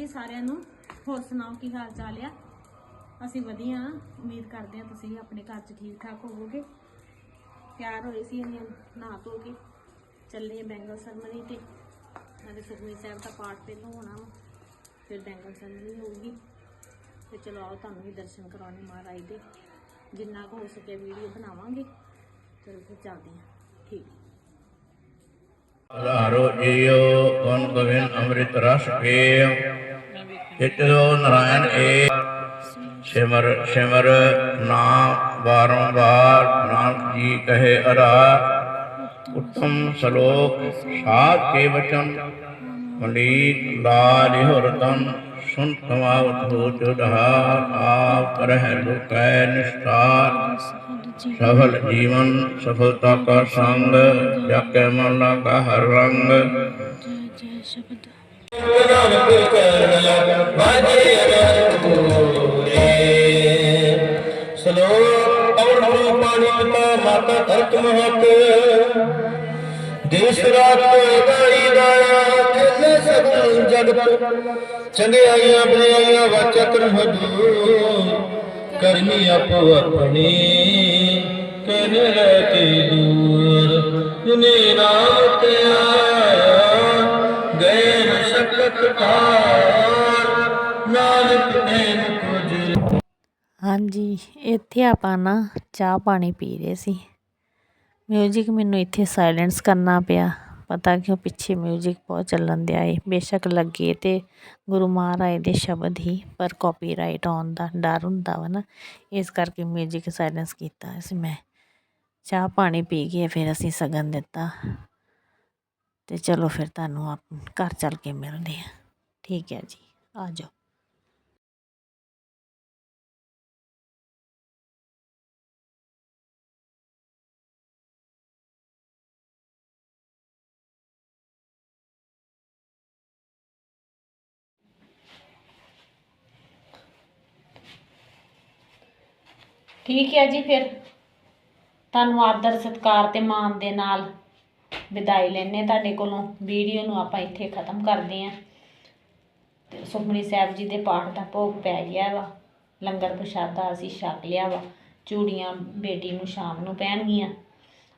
ਜੀ ਸਾਰਿਆਂ ਨੂੰ। ਹੋਰ ਸੁਣਾਓ, ਕੀ ਹਾਲ ਚਾਲ ਆ? ਅਸੀਂ ਵਧੀਆ ਉਮੀਦ ਕਰਦੇ ਹਾਂ ਤੁਸੀਂ ਆਪਣੇ ਘਰ 'ਚ ਠੀਕ ਠਾਕ ਹੋਵੋਗੇ। ਤਿਆਰ ਹੋਏ ਸੀ ਅਸੀਂ, ਨਹਾ ਧੋ ਕੇ। ਚੱਲੇ ਬੈਂਗਲ ਸਰਮਨੀ ਤੇ। ਨਾਲੇ ਸੁਖਮਨੀ ਸਾਹਿਬ ਦਾ ਪਾਠ ਪਹਿਲਾਂ ਹੋਣਾ ਫਿਰ ਬੈਂਗਲ ਸਰਮਨੀ ਹੋਊਗੀ। ਤੇ ਚਲੋ ਆਓ, ਤੁਹਾਨੂੰ ਵੀ ਦਰਸ਼ਨ ਕਰਾਉਣੇ ਮਹਾਰਾਜ ਦੇ। ਜਿੰਨਾ ਕੁ ਹੋ ਸਕੇ ਵੀਡੀਓ ਬਣਾਵਾਂਗੇ। ਚਲੋ ਫਿਰ ਚੱਲਦੇ ਹਾਂ। ਠੀਕ। ਆਧਾਰੋ ਏਯੋ ਕੌਣ ਕਵਿਨ ਅੰਮ੍ਰਿਤ ਰਸ ਪੀਯ ਇਤਿਓ ਨਰਾਇਣ ਏ। ਸਿਮਰ ਸਿਮਰ ਨਾਮ ਬਾਰੰਬਾਰ ਨਾਨਕ ਜੀ ਕਹੇ ਅਰਾ ਉੱਤਮ ਸ਼ਲੋਕ ਸਾਧ ਕੇ ਵਚਨ, ਪੰਡੀਤ ਲਾਲ ਹੁਰਤਮ ਸੁਨ ਕਮਾਵਤ ਹੋ ਜੁਦਹਾਰ ਆਪ ਕਰਹਿ ਲੋਕੈ ਨਿਸਤਾਰ ਸਫਲ ਜੀਵਨ, ਸਫਲਤਾ ਕਾ ਸੰਗ, ਜਾਕੇ ਮਨ ਕਾ ਹਰ ਰੰਗ। ਸਲੋਕ ਅਵਰ ਮਾਤਾ ਧਰਤ ਮਹਤ। ਦੇਸ ਰਾਤ ਗਾਈ ਦਾਇਆ ਕਿਲੇ ਸਗਲ ਜਗਤ। ਚੰਗਿਆਈਆਂ ਬਣਾਈਆਂ ਵਾਚਕ ਹਜੂ ਕਰਨੀ ਆਪੋ ਆਪਣੀ, ਕਹਿ ਰਹਤੇ ਦੂਰ। ਜਿਨੇ ਨਾਮ ਤੇ ਆਇਆ ਹਾਂਜੀ, ਇੱਥੇ ਆਪਾਂ ਨਾ ਚਾਹ ਪਾਣੀ ਪੀ ਰਹੇ ਸੀ। ਮਿਊਜ਼ਿਕ ਮੈਨੂੰ ਇੱਥੇ ਸਾਇਲੈਂਸ ਕਰਨਾ ਪਿਆ। ਪਤਾ ਕਿਉਂ ਪਿੱਛੇ ਮਿਊਜ਼ਿਕ ਬਹੁਤ ਚੱਲਣ ਦਿਆ ਏ। ਬੇਸ਼ੱਕ ਲੱਗੇ ਤੇ ਗੁਰੂ ਮਹਾਰਾਜ ਦੇ ਸ਼ਬਦ ਹੀ, ਪਰ ਕਾਪੀਰਾਈਟ ਆਉਣ ਦਾ ਡਰ ਹੁੰਦਾ ਵਾ ਨਾ। ਇਸ ਕਰਕੇ ਮਿਊਜ਼ਿਕ ਸਾਇਲੈਂਸ ਕੀਤਾ ਸੀ ਮੈਂ। ਚਾਹ ਪਾਣੀ ਪੀ ਕੇ ਫਿਰ ਅਸੀਂ ਸਗਨ ਦਿੱਤਾ। ਤੇ ਚਲੋ ਫਿਰ ਤੁਹਾਨੂੰ ਆਪ ਘਰ ਚੱਲ ਕੇ ਮਿਲਦੇ ਆ। ਠੀਕ ਹੈ ਜੀ, ਆ ਜਾਓ। ਠੀਕ ਹੈ ਜੀ ਫਿਰ। ਤੁਹਾਨੂੰ ਆਦਰ ਸਤਿਕਾਰ ਤੇ ਮਾਣ ਦੇ ਨਾਲ ਵਿਦਾਈ ਲੈਣੇ ਤੁਹਾਡੇ ਕੋਲੋਂ। ਵੀਡੀਓ ਨੂੰ ਆਪਾਂ ਇੱਥੇ ਖਤਮ ਕਰਦੇ ਆਂ ਸੁਖਮਨੀ ਸਾਹਿਬ ਜੀ ਦੇ ਪਾਠ ਦਾ ਭੋਗ ਪੈ ਗਿਆ ਵਾ, ਲੰਗਰ ਪ੍ਰਸ਼ਾਦਾ ਅਸੀਂ ਛਕ ਲਿਆ ਵਾ, ਚੂੜੀਆਂ ਬੇਟੀ ਨੂੰ ਸ਼ਾਮ ਨੂੰ ਪੈਣਗੀਆਂ।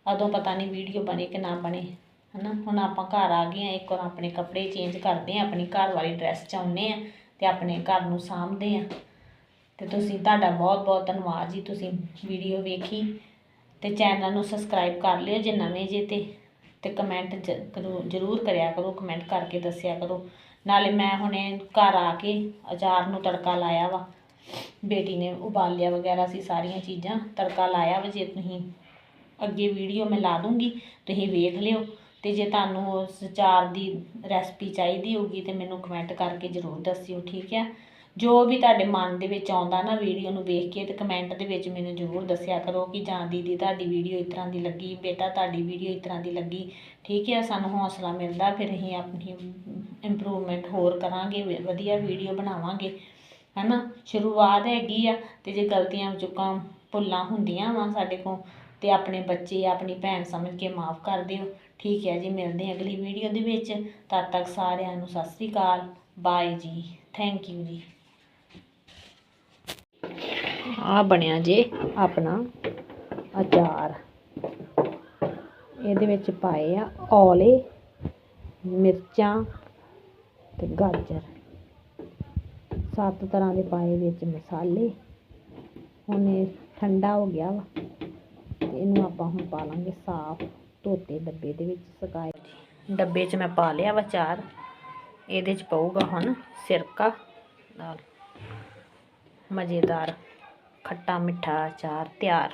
ਉਦੋਂ ਪਤਾ ਨਹੀਂ ਵੀਡੀਓ ਬਣੇ ਕਿ ਨਾ ਬਣੇ, ਹਨਾ? ਹੁਣ ਆਪਾਂ ਘਰ ਆ ਗਏ ਆ ਇੱਕ ਵਾਰ ਆਪਣੇ ਕੱਪੜੇ ਚੇਂਜ ਕਰਦੇ ਆ ਆਪਣੀ ਘਰ ਵਾਲੀ ਡਰੈਸ ਚ ਆਉਂਦੇ ਆ ਤੇ ਆਪਣੇ ਘਰ ਨੂੰ ਸਾਂਭਦੇ ਆ ਤੇ ਤੁਸੀਂ ਤੁਹਾਡਾ ਬਹੁਤ ਬਹੁਤ ਧੰਨਵਾਦ ਜੀ, ਤੁਸੀਂ ਵੀਡੀਓ ਵੇਖੀ ਤੇ ਚੈਨਲ ਨੂੰ ਸਬਸਕ੍ਰਾਈਬ ਕਰ ਲਿਓ ਜੇ ਨਵੇਂ ਜੇ ਤੇ ਤੇ ਕਮੈਂਟ ਜਰੂਰ ਕਰਿਆ ਕਰੋ ਕਮੈਂਟ ਕਰਕੇ ਦੱਸਿਆ ਕਰੋ। ਨਾਲੇ ਮੈਂ ਹੁਣੇ ਘਰ ਆ ਕੇ ਅਚਾਰ ਨੂੰ ਤੜਕਾ ਲਾਇਆ ਵਾ। ਬੇਟੀ ਨੇ ਉਬਾਲਿਆ ਵਗੈਰਾ ਸੀ ਸਾਰੀਆਂ ਚੀਜ਼ਾਂ, ਤੜਕਾ ਲਾਇਆ ਵਾ। ਜੇ ਤੁਸੀਂ ਅੱਗੇ ਵੀਡੀਓ ਮੈਂ ਲਾ ਦੂੰਗੀ, ਤੁਸੀਂ ਵੇਖ ਲਿਓ। ਤੇ ਜੇ ਤੁਹਾਨੂੰ ਉਸ ਅਚਾਰ ਦੀ ਰੈਸਪੀ ਚਾਹੀਦੀ ਹੋਊਗੀ ਤੇ ਮੈਨੂੰ ਕਮੈਂਟ ਕਰਕੇ ਜ਼ਰੂਰ ਦੱਸਿਓ, ਠੀਕ ਹੈ ਜੋ ਵੀ ਤੁਹਾਡੇ ਮਨ ਦੇ ਵਿੱਚ ਆਉਂਦਾ ਨਾ ਵੀਡੀਓ ਨੂੰ ਵੇਖ ਕੇ ਤੇ ਕਮੈਂਟ ਦੇ ਵਿੱਚ ਮੈਨੂੰ ਜ਼ਰੂਰ ਦੱਸਿਆ ਕਰੋ ਕਿ ਜਾਂ ਦੀਦੀ ਤੁਹਾਡੀ ਵੀਡੀਓ ਇਸ ਤਰ੍ਹਾਂ ਦੀ ਲੱਗੀ, ਬੇਟਾ ਤੁਹਾਡੀ ਵੀਡੀਓ ਇਸ ਤਰ੍ਹਾਂ ਦੀ ਲੱਗੀ। ਠੀਕ ਹੈ, ਸਾਨੂੰ ਹੌਸਲਾ ਮਿਲਦਾ, ਫਿਰ ਅਸੀਂ ਆਪਣੀ ਇੰਪਰੂਵਮੈਂਟ ਹੋਰ ਕਰਾਂਗੇ ਵਧੀਆ ਵੀਡੀਓ ਬਣਾਵਾਂਗੇ। ਹੈਨਾ? ਸ਼ੁਰੂਆਤ ਹੈਗੀ ਆ ਤੇ ਜੇ ਗਲਤੀਆਂ ਚੁੱਕਾਂ, ਭੁੱਲਾਂ ਹੁੰਦੀਆਂ ਵਾ ਸਾਡੇ ਕੋਲ, ਤੇ ਆਪਣੇ ਬੱਚੇ, ਆਪਣੀ ਭੈਣ ਸਮਝ ਕੇ ਮਾਫ ਕਰ ਦਿਓ। ਠੀਕ ਹੈ ਜੀ, ਮਿਲਦੇ ਹਾਂ ਅਗਲੀ ਵੀਡੀਓ ਦੇ ਵਿੱਚ। ਤਦ ਤੱਕ ਸਾਰਿਆਂ ਨੂੰ ਸਤਿ ਸ੍ਰੀ ਅਕਾਲ। ਬਾਏ ਜੀ। ਥੈਂਕ ਯੂ ਜੀ। ਆ ਬਣਿਆ ਜੇ ਆਪਣਾ ਅਚਾਰ। ਇਹਦੇ ਵਿੱਚ ਪਾਏ ਆ ਔਲੇ, ਮਿਰਚਾਂ ਤੇ ਗਾਜਰ। ਸੱਤ ਤਰ੍ਹਾਂ ਦੇ ਪਾਏ ਵਿੱਚ ਮਸਾਲੇ। ਹੁਣ ਇਹ ਠੰਡਾ ਹੋ ਗਿਆ ਵਾ ਤੇ ਇਹਨੂੰ ਆਪਾਂ ਹੁਣ ਪਾ ਲਾਂਗੇ ਸਾਫ਼ ਧੋਤੇ ਡੱਬੇ ਦੇ ਵਿੱਚ ਸੁਕਾਏ ਡੱਬੇ 'ਚ ਮੈਂ ਪਾ ਲਿਆ ਵਾ ਚਾਰ ਇਹਦੇ 'ਚ ਪਊਗਾ ਹੁਣ ਸਿਰਕਾ ਨਾਲ। ਮਜ਼ੇਦਾਰ। ਖੱਟਾ ਮਿੱਠਾ ਅਚਾਰ ਤਿਆਰ।